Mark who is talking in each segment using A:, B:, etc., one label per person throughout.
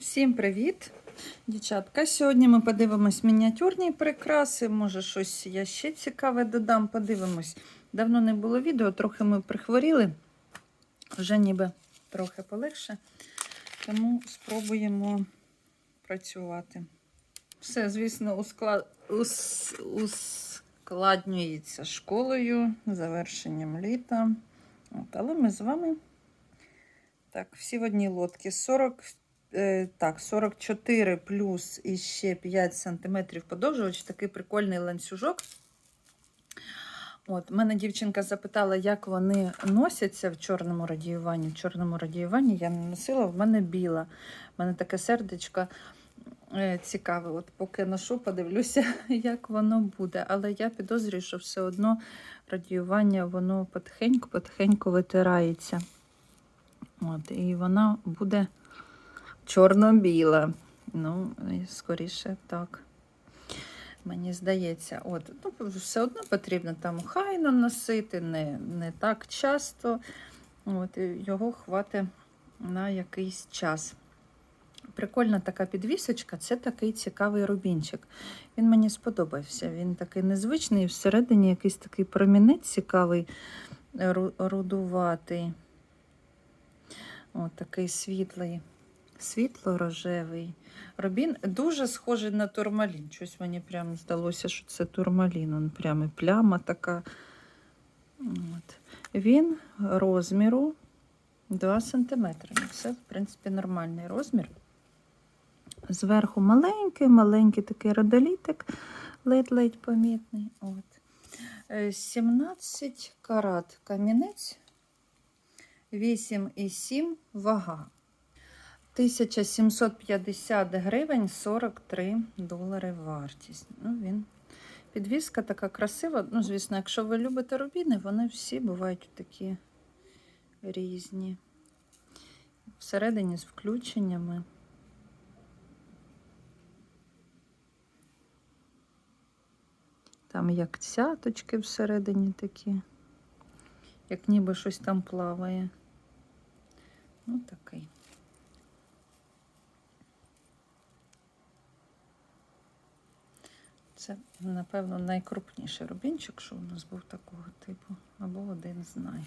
A: Всім привіт, дівчатка. Сьогодні ми подивимось мініатюрні прикраси. Може, щось я ще цікаве додам. Подивимось. Давно не було відео, трохи ми прихворіли, вже ніби трохи полегше. Тому спробуємо працювати. Все, звісно, ускла... ус... ускладнюється школою, завершенням літа. От, але ми з вами. Так, всі в одній лодці. 40 Е, так, 44 плюс і ще 5 см подовжувач, такий прикольний ланцюжок. От, Мене дівчинка запитала, як вони носяться в чорному радіюванні. В чорному радіюванні я не носила, в мене біла. В мене таке сердечко е, цікаве. От Поки ношу, подивлюся, як воно буде. Але я підозрюю, що все одно радіювання воно потихеньку-потихеньку витирається. От, І вона буде чорно-біла. Ну, скоріше так. Мені здається, от, ну, все одно потрібно там хайно носити, не не так часто. От, Його хватить на якийсь час. Прикольна така підвісочка це такий цікавий рубінчик. Він мені сподобався. Він такий незвичний, всередині якийсь такий промінець цікавий, рудуватий. От такий світлий світло-рожевий. Рубін дуже схожий на турмалін. Щось мені прямо здалося, що це турмалін. Он прямо пляма така. От. Він розміру 2 см. Це, в принципі, нормальний розмір. Зверху маленький, маленький такий родолітик, ледь-ледь помітний. От. 17 е, карат камінець, 8,7 вага. 1750 гривень 43 долари вартість. Ну, він Підвіска така красива. Ну, звісно, якщо ви любите рубіни, вони всі бувають такі різні. Всередині з включеннями. Там як цяточки всередині такі, як ніби щось там плаває. Ну, такий. Це, напевно, найкрупніший рубінчик, що у нас був такого типу, або один знає.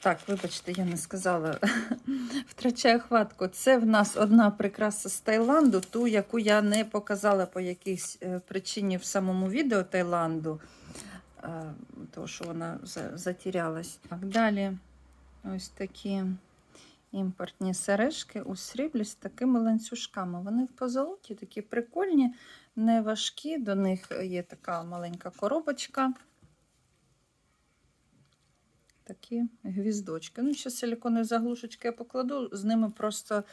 A: Так, вибачте, я не сказала. Втрачаю хватку. Це в нас одна прикраса з Таїланду, ту, яку я не показала по якійсь е, причині в самому відео Таїланду, е, тому що вона затірялась. Так, Далі ось такі імпортні сережки у сріблі з такими ланцюжками. Вони в позолоті такі прикольні не важкі, до них є така маленька коробочка. Такі гвіздочки. Ну, ще силіконові заглушечки я покладу, з ними просто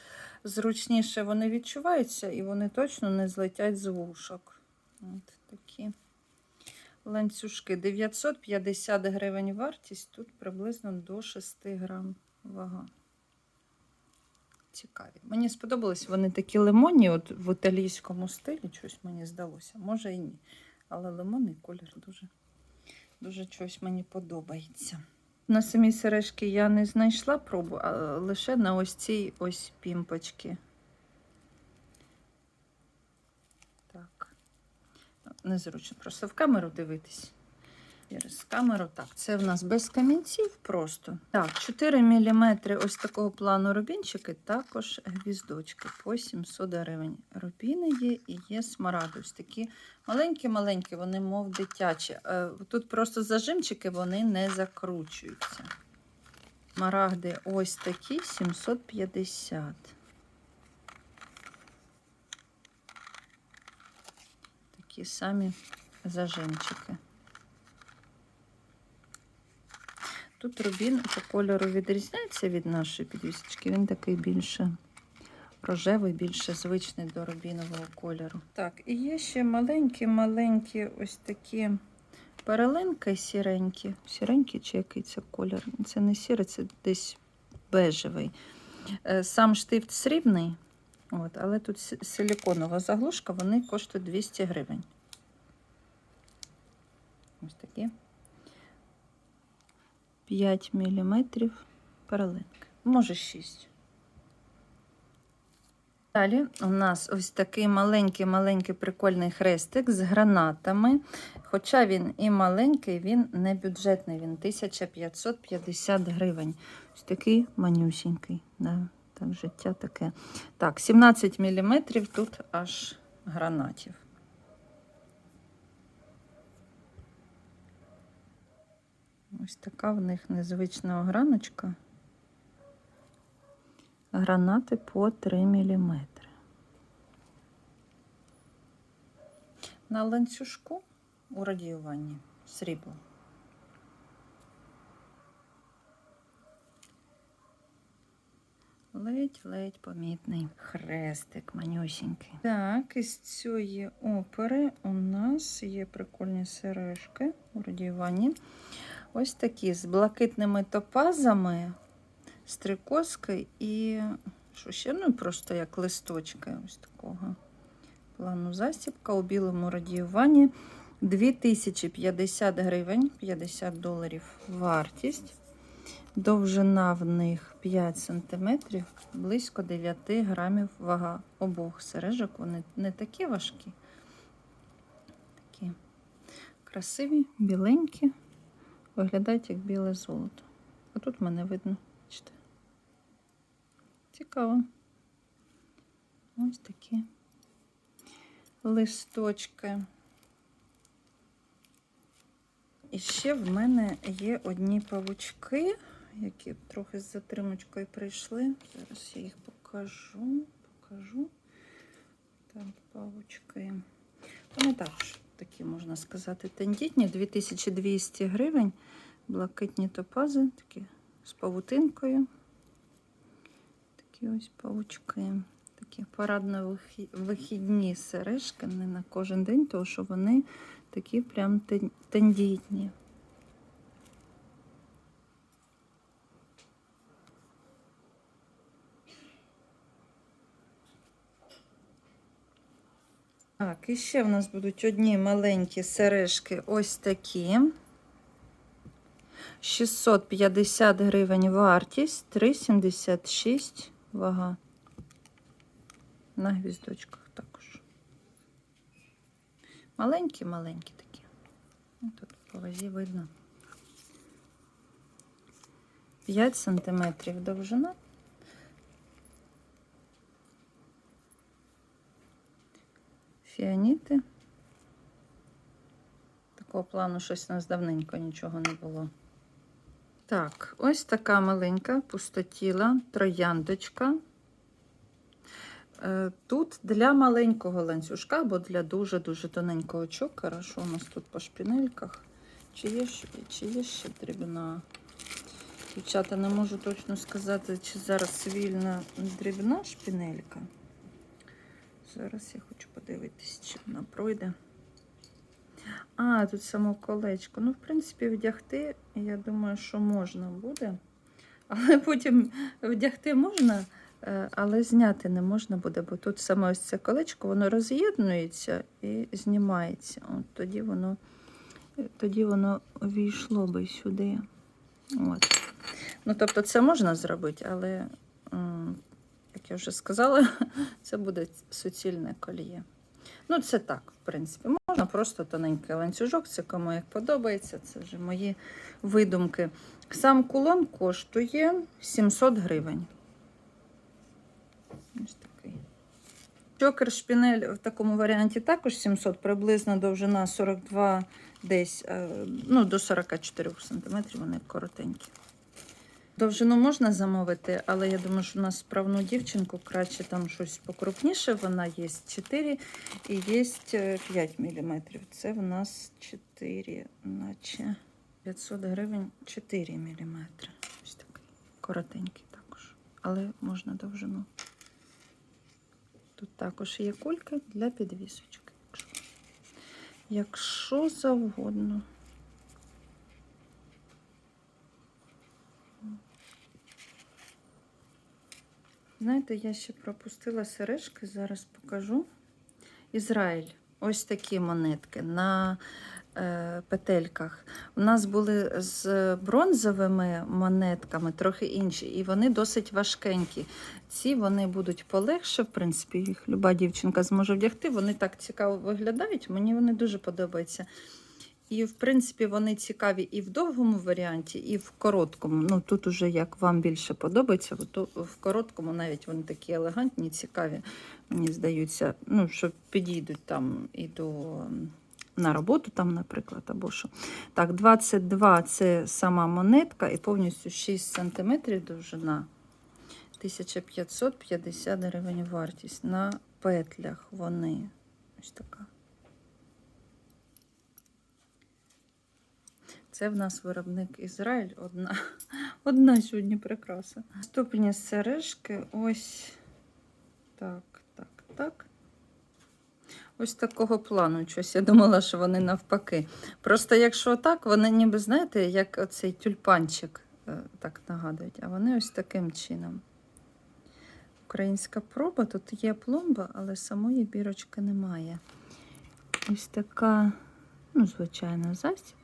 A: зручніше вони відчуваються і вони точно не злетять з вушок. От такі ланцюжки. 950 гривень вартість, тут приблизно до 6 грам вага цікаві. Мені сподобались вони такі лимонні, от в італійському стилі, щось мені здалося. Може і ні. Але лимонний колір дуже дуже щось мені подобається. На самій сережки я не знайшла пробу, а лише на ось цій ось пімпочки. Так, незручно просто в камеру дивитись. Через камеру. Так, це в нас без камінців просто. Так, 4 мм ось такого плану рубінчики, також гвіздочки по 700 гривень. Рубіни є і є смаради. Ось такі маленькі-маленькі, вони, мов дитячі. Е, тут просто зажимчики, вони не закручуються. Марагди ось такі 750. Такі самі зажимчики. Тут рубін по кольору відрізняється від нашої підвісочки. Він такий більше рожевий, більше звичний до рубінового кольору. Так, і є ще маленькі-маленькі ось такі перелинки сіренькі. Сіренькі чи який це колір? Це не сірий, це десь бежевий. Е, сам штифт срібний, от, але тут силіконова заглушка, вони коштують 200 гривень. Ось такі. 5 мм перлинки. Може 6. Далі у нас ось такий маленький-маленький прикольний хрестик з гранатами. Хоча він і маленький, він не бюджетний, він 1550 гривень. Ось такий манюсінький. Да, так, життя таке. Так, 17 мм тут аж гранатів. Ось така в них незвична ограночка. Гранати по 3 мм. На ланцюжку у радіюванні срібло. Ледь-ледь помітний хрестик манюсінький. Так, із цієї опери у нас є прикольні сережки у радіюванні. Ось такі з блакитними топазами, стрикоски і що ще? Ну, просто як листочки ось такого плану застібка у білому радіюванні. 2050 гривень, 50 доларів вартість. Довжина в них 5 см, близько 9 грамів вага обох сережок. Вони не такі важкі, такі красиві, біленькі, виглядають як біле золото. А тут мене видно. Бачите? Цікаво. Ось такі листочки. І ще в мене є одні павучки, які трохи з затримочкою прийшли. Зараз я їх покажу. покажу. Так, павучки. Вони також такі, можна сказати, тендітні. 2200 гривень. Блакитні топази, такі з павутинкою. Такі ось павучки. Такі парадно-вихідні сережки не на кожен день, тому що вони такі прям тендітні. Так, і ще в нас будуть одні маленькі сережки, ось такі. 650 гривень вартість, 3,76 вага. На гвіздочках також. Маленькі-маленькі такі. Ну, Тут по вазі видно. 5 сантиметрів довжина. Фіаніти. Такого плану щось у нас давненько нічого не було. Так, ось така маленька пустотіла трояндочка. Е, Тут для маленького ланцюжка або для дуже-дуже тоненького чокера, що у нас тут по шпінельках, чи є, чи є ще дрібна. Дівчата, не можу точно сказати, чи зараз вільна дрібна шпінелька. Зараз я хочу подивитись, чи вона пройде. А, тут само колечко. Ну, в принципі, вдягти, я думаю, що можна буде. Але потім вдягти можна, е, але зняти не можна буде, бо тут саме ось це колечко, воно роз'єднується і знімається. От тоді воно, тоді воно увійшло би сюди. От. Ну, тобто, це можна зробити, але, як я вже сказала, це буде суцільне коліє. Ну, це так, в принципі. Можна просто тоненький ланцюжок, це кому як подобається, це вже мої видумки. Сам кулон коштує 700 гривень. Ось такий. Чокер шпінель в такому варіанті також 700, приблизно довжина 42 десь, е, ну, до 44 см, вони коротенькі. Довжину можна замовити, але я думаю, що у нас справну дівчинку краще там щось покрупніше. Вона є 4 і є 5 мм. Це в нас 4, наче 500 гривень 4 мм. Ось такий коротенький також. Але можна довжину. Тут також є кулька для підвісочки. Якщо завгодно. Знаєте, я ще пропустила сережки, зараз покажу. Ізраїль. Ось такі монетки. На е, петельках. У нас були з бронзовими монетками трохи інші, і вони досить важкенькі. Ці вони будуть полегше, в принципі, їх люба дівчинка зможе вдягти. Вони так цікаво виглядають. Мені вони дуже подобаються. І, в принципі, вони цікаві і в довгому варіанті, і в короткому. Ну, тут уже як вам більше подобається, то в короткому навіть вони такі елегантні, цікаві, мені здаються, ну, що підійдуть там і до на роботу, там, наприклад, або що. Так, 22 це сама монетка і повністю 6 см довжина. 1550 гривень вартість. На петлях вони. Ось така. Це в нас виробник Ізраїль. Одна, одна сьогодні прикраса. Наступні сережки. Ось так, так, так. Ось такого плану. Щось я думала, що вони навпаки. Просто якщо так, вони ніби, знаєте, як оцей тюльпанчик е, так нагадують, а вони ось таким чином. Українська проба, тут є пломба, але самої бірочки немає. Ось така, ну, звичайна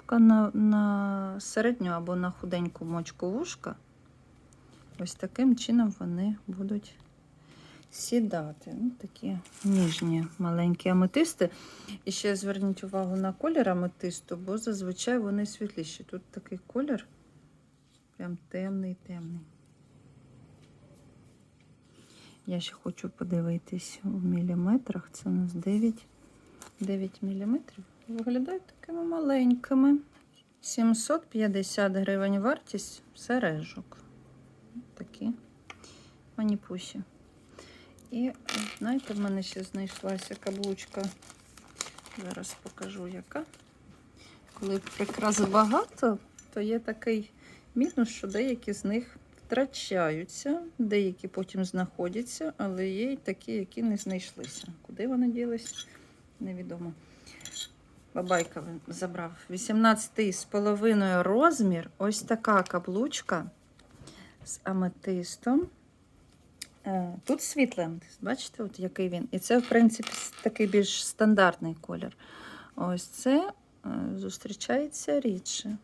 A: застібка на, на середню або на худеньку мочку вушка. Ось таким чином вони будуть сідати. Ну, такі ніжні маленькі аметисти. І ще зверніть увагу на колір аметисту, бо зазвичай вони світліші. Тут такий колір, прям темний, темний. Я ще хочу подивитись у міліметрах. Це у нас 9, 9 міліметрів. Виглядають такими маленькими. 750 гривень вартість сережок. Такі маніпусі. І знаєте, в мене ще знайшлася каблучка. Зараз покажу, яка. Коли прикрас багато, то є такий мінус, що деякі з них втрачаються, деякі потім знаходяться, але є й такі, які не знайшлися. Куди вони ділись, невідомо. Бабайка забрав 18,5 розмір. Ось така каблучка з аметистом. Е, Тут світлий аметист, бачите, от який він. І це, в принципі, такий більш стандартний колір. Ось це е, зустрічається рідше.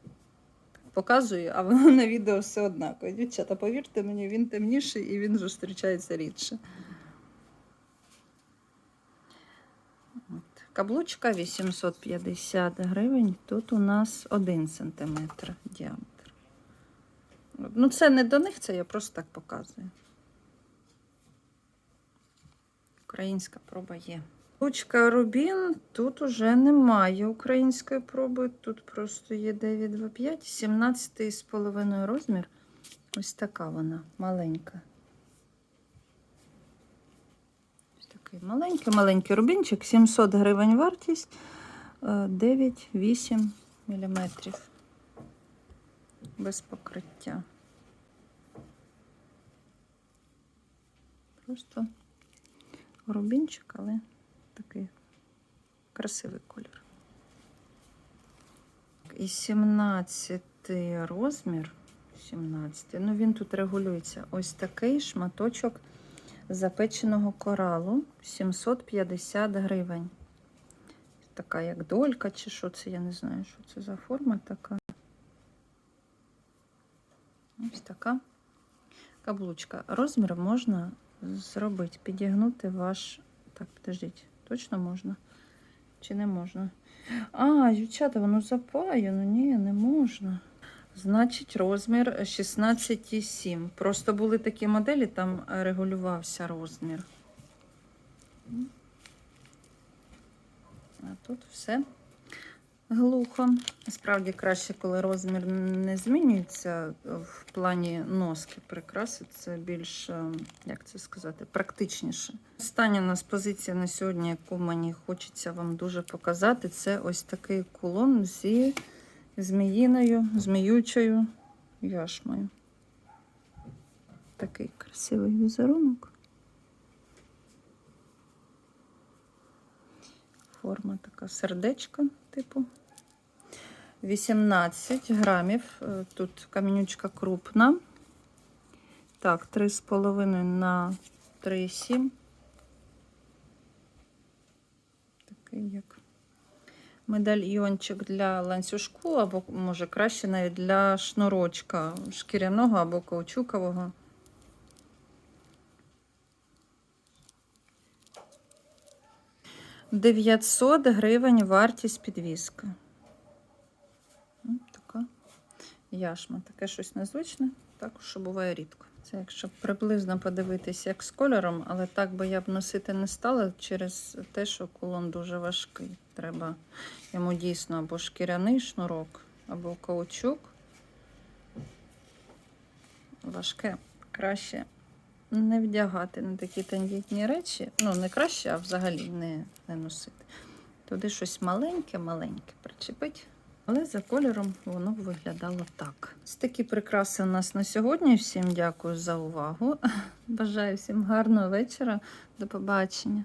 A: Показую, а воно на відео все однаково. Дівчата, повірте мені, він темніший і він зустрічається рідше. Каблучка 850 гривень. Тут у нас 1 см діаметр. Ну, це не до них, це я просто так показую. Українська проба є. Ручка Рубін, тут уже немає української проби, тут просто є 925, 17,5 розмір. Ось така вона, маленька. Ось такий маленький, маленький рубінчик, 700 гривень вартість, 9-8 міліметрів. Без покриття. Просто рубінчик, але такий красивий колір. І 17 розмір. 17. Ну, він тут регулюється. Ось такий шматочок запеченого коралу 750 гривень. Така як долька, чи що це, я не знаю, що це за форма така. Ось така каблучка. Розмір можна зробити, підігнути ваш. Так, підождіть, точно можна? Чи не можна? А, дівчата, воно запаяно. Ні, не можна. Значить, розмір 16,7. Просто були такі моделі, там регулювався розмір. А тут все глухо. Справді краще, коли розмір не змінюється в плані носки прикраси. Це більш, е, як це сказати, практичніше. Остання у нас позиція на сьогодні, яку мені хочеться вам дуже показати, це ось такий кулон зі зміїною, зміючою яшмою. Такий красивий візерунок. Форма така сердечка, типу. 18 грамів. Е, Тут камінючка крупна. Так, 3,5 на 3,7. Такий як медальйончик для ланцюжку, або може краще навіть для шнурочка шкіряного або каучукового. Дев'ятсот гривень вартість підвіски. Така яшма. Таке щось незвичне, також що буває рідко. Це якщо приблизно подивитись, як з кольором, але так би я б носити не стала через те, що кулон дуже важкий. Треба йому дійсно або шкіряний шнурок, або каучук. Важке. Краще не вдягати на такі тендітні речі. Ну, не краще, а взагалі не, не носити. Туди щось маленьке-маленьке причепить. Але за кольором воно б виглядало так. Ось такі прикраси у нас на сьогодні. Всім дякую за увагу. Бажаю всім гарного вечора. До побачення.